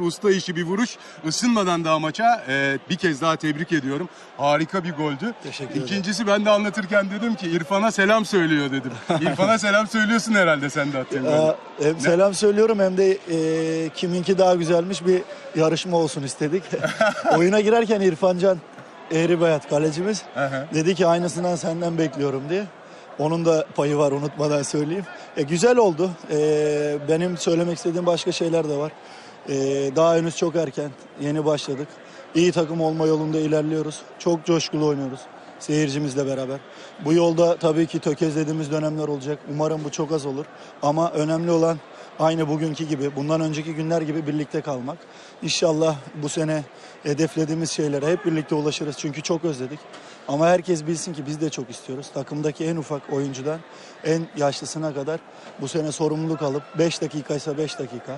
Usta işi bir vuruş. Isınmadan daha maça e, bir kez daha tebrik ediyorum. Harika bir goldü. Teşekkür ederim. İkincisi ben de anlatırken dedim ki İrfan'a selam söylüyor dedim. İrfan'a selam söylüyorsun herhalde sen de attığın golde. Aa, hem selam söylüyorum hem de e, kiminki daha güzelmiş bir yarışma olsun istedik. Oyuna girerken İrfancan Eğri Bayat kalecimiz dedi ki aynısından senden bekliyorum diye. Onun da payı var unutmadan söyleyeyim. E, güzel oldu. E, benim söylemek istediğim başka şeyler de var. E, daha henüz çok erken. Yeni başladık. İyi takım olma yolunda ilerliyoruz. Çok coşkulu oynuyoruz. Seyircimizle beraber. Bu yolda tabii ki tökezlediğimiz dönemler olacak. Umarım bu çok az olur. Ama önemli olan aynı bugünkü gibi, bundan önceki günler gibi birlikte kalmak. İnşallah bu sene hedeflediğimiz şeylere hep birlikte ulaşırız. Çünkü çok özledik. Ama herkes bilsin ki biz de çok istiyoruz. Takımdaki en ufak oyuncudan en yaşlısına kadar bu sene sorumluluk alıp 5 dakikaysa 5 dakika,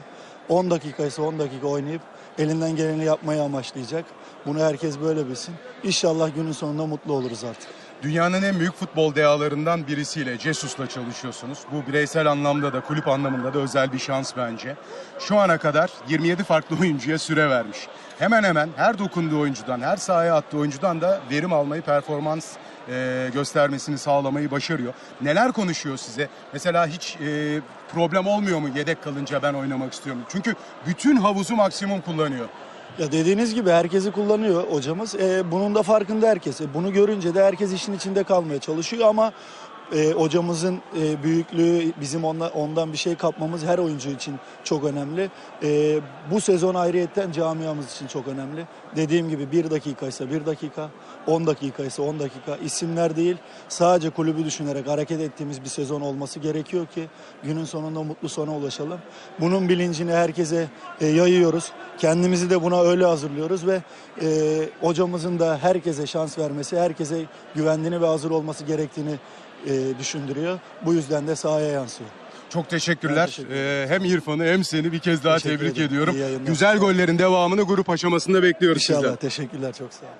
10 dakikaysa 10 dakika oynayıp elinden geleni yapmayı amaçlayacak. Bunu herkes böyle bilsin. İnşallah günün sonunda mutlu oluruz artık. Dünyanın en büyük futbol dehalarından birisiyle, Jesus'la çalışıyorsunuz. Bu bireysel anlamda da, kulüp anlamında da özel bir şans bence. Şu ana kadar 27 farklı oyuncuya süre vermiş. Hemen hemen her dokunduğu oyuncudan, her sahaya attığı oyuncudan da verim almayı, performans e, göstermesini sağlamayı başarıyor. Neler konuşuyor size? Mesela hiç e, problem olmuyor mu yedek kalınca ben oynamak istiyorum? Çünkü bütün havuzu maksimum kullanıyor. Ya dediğiniz gibi herkesi kullanıyor hocamız. E, bunun da farkında herkes. E, bunu görünce de herkes işin içinde kalmaya çalışıyor ama e, hocamızın e, büyüklüğü, bizim onla, ondan bir şey kapmamız her oyuncu için çok önemli. E, bu sezon ayrıyetten camiamız için çok önemli. Dediğim gibi bir dakikaysa bir dakika, 10 dakikaysa 10 dakika isimler değil sadece kulübü düşünerek hareket ettiğimiz bir sezon olması gerekiyor ki günün sonunda mutlu sona ulaşalım. Bunun bilincini herkese e, yayıyoruz. Kendimizi de buna öyle hazırlıyoruz ve e, hocamızın da herkese şans vermesi, herkese güvendiğini ve hazır olması gerektiğini e, düşündürüyor. Bu yüzden de sahaya yansıyor. Çok teşekkürler. Teşekkür Ee, hem İrfan'ı hem seni bir kez daha Teşekkür tebrik ederim. ediyorum. İyi yayınlar. Güzel gollerin devamını grup aşamasında bekliyoruz İnşallah. sizden. Teşekkürler. Çok sağ olun.